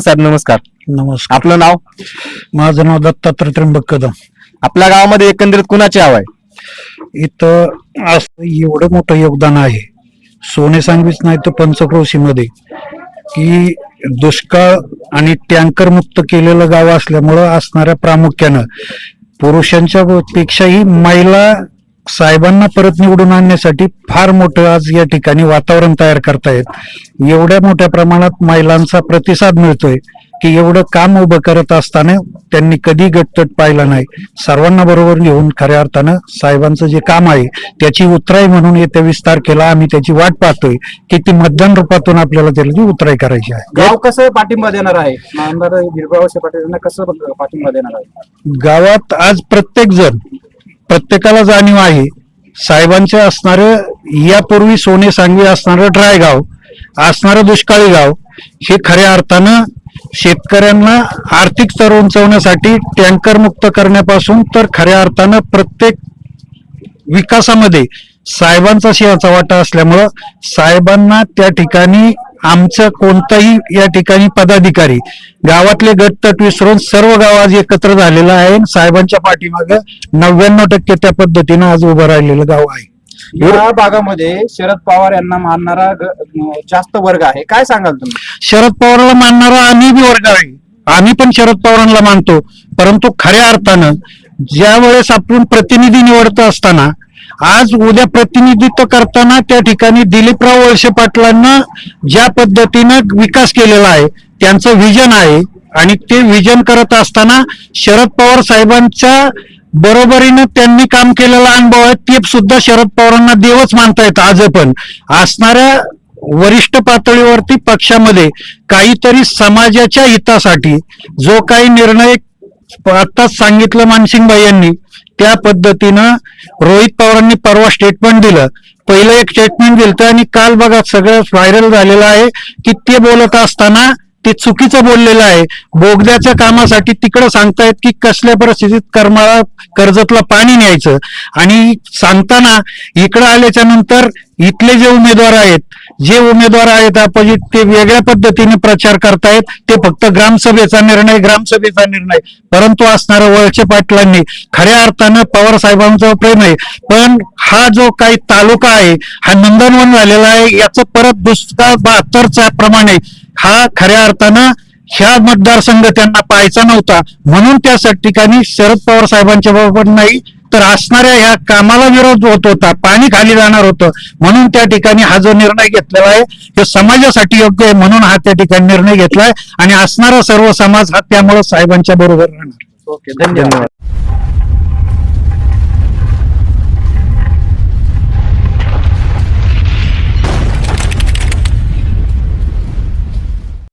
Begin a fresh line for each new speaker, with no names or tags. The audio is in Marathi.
साहेब नमस्कार.
नमस्कार.
आपलं नाव?
माझं नाव दत्तात्रय त्र्यंबक कदम.
आपल्या गावामध्ये एकंदरीत कुणाची हवा आहे?
इथं असं एवढं मोठं योगदान आहे. सोने सांगवीच नाही तर पंचक्रोशीमध्ये. की दुष्काळ आणि टँकर मुक्त केलेलं गाव असल्यामुळं असणाऱ्या प्रामुख्यानं पुरुषांच्या पेक्षाही महिला साहेबांना परत निवडून आणण्यासाठी फार मोठं आज या ठिकाणी वातावरण तयार करतायत. एवढ्या मोठ्या प्रमाणात महिलांचा प्रतिसाद मिळतोय की एवढं काम उभं करत असताना त्यांनी कधी गटतट पाहिला नाही. सर्वांना बरोबर घेऊन खऱ्या अर्थानं साहेबांचं जे काम आहे त्याची उतराई म्हणून येत्या वीस तारखेला आम्ही त्याची वाट पाहतोय. की ती मतदान रूपातून आपल्याला त्याची उतराई करायची आहे.
गाव कसं पाठिंबा देणार आहे? आमदार गिरगाव पाटील यांना कसं पाठिंबा देणार आहे?
गावात आज प्रत्येक जण प्रत्येकाला जाणीव आहे साहेबांचे असणारं यापूर्वी सोने सांगवी असणारं ड्राय गाव असणारं दुष्काळी गाव हे खऱ्या अर्थानं शेतकऱ्यांना आर्थिक स्तर उंचवण्यासाठी टँकर मुक्त करण्यापासून तर खऱ्या अर्थानं प्रत्येक विकासामध्ये साहेबांचा सिंहाचा वाटा असल्यामुळं साहेबांना त्या ठिकाणी आमचं कोणताही या ठिकाणी पदाधिकारी गावातले गटतट विसरून सर्व गाव आज एकत्र झालेलं आहे. साहेबांच्या पाठीमागं नव्याण्णव टक्के त्या पद्धतीनं आज उभं राहिलेलं गाव आहे.
या भागामध्ये शरद पवार यांना मानणारा जास्त वर्ग आहे. काय सांगाल तुम्ही?
शरद पवारला मानणारा आम्ही बी वर्ग आहे. आम्ही पण शरद पवारांना मानतो. परंतु खऱ्या अर्थानं ज्या वेळेस आपण प्रतिनिधी निवडत असताना आज उद्या प्रतिनिधित्व करताना त्या ठिकाणी दिलीपराव वळसे पाटलांना ज्या पद्धतीनं विकास केलेला आहे त्यांचं विजन आहे आणि ते विजन करत असताना शरद पवार साहेबांच्या बरोबरीनं त्यांनी काम केलेला अनुभव आहे ते सुद्धा शरद पवारांना देवच मानता येतं आज पण. असणाऱ्या वरिष्ठ पातळीवरती पक्षामध्ये काहीतरी समाजाच्या हितासाठी जो काही निर्णय आताच सांगितलं मानसिंग भाई यांनी त्या पद्धतीनं रोहित पवारांनी परवा स्टेटमेंट दिलं. पहिलं एक स्टेटमेंट दिलं आणि काल बघा सगळं व्हायरल झालेलं आहे की ते बोलत असताना ते चुकीचं बोललेलं आहे. बोगद्याच्या कामासाठी तिकडं सांगतायत की कसल्या परिस्थितीत करमाळा कर्जतला पाणी न्यायचं. आणि सांगताना इकडं आल्याच्यानंतर इथले जे उमेदवार आहेत जे उमेदवार आहेत अपोजिट ते वेगळ्या पद्धतीने प्रचार करतायत ते फक्त ग्रामसभेचा निर्णय ग्रामसभेचा निर्णय. परंतु असणाऱ्या वळचे पाटलांनी खऱ्या अर्थानं पवार साहेबांचं प्रेम आहे. पण हा जो काही तालुका आहे हा नंदनवन झालेला आहे याचं परत दुष्काळ बहात्तरच्या प्रमाणे हा खऱ्या अर्थानं ह्या मतदारसंघ त्यांना पाहायचा नव्हता. म्हणून त्या ठिकाणी शरद पवार साहेबांच्या बरोबर नाही तर असणाऱ्या ह्या कामाला विरोध होत होता पाणी खाली जाणार होतं. म्हणून त्या ठिकाणी हा जो निर्णय घेतलेला आहे तो समाजासाठी योग्य आहे म्हणून हा त्या ठिकाणी निर्णय घेतलाय आणि असणारा सर्व समाज हा त्यामुळे साहेबांच्या बरोबर राहणार.
ओके धन्यवाद.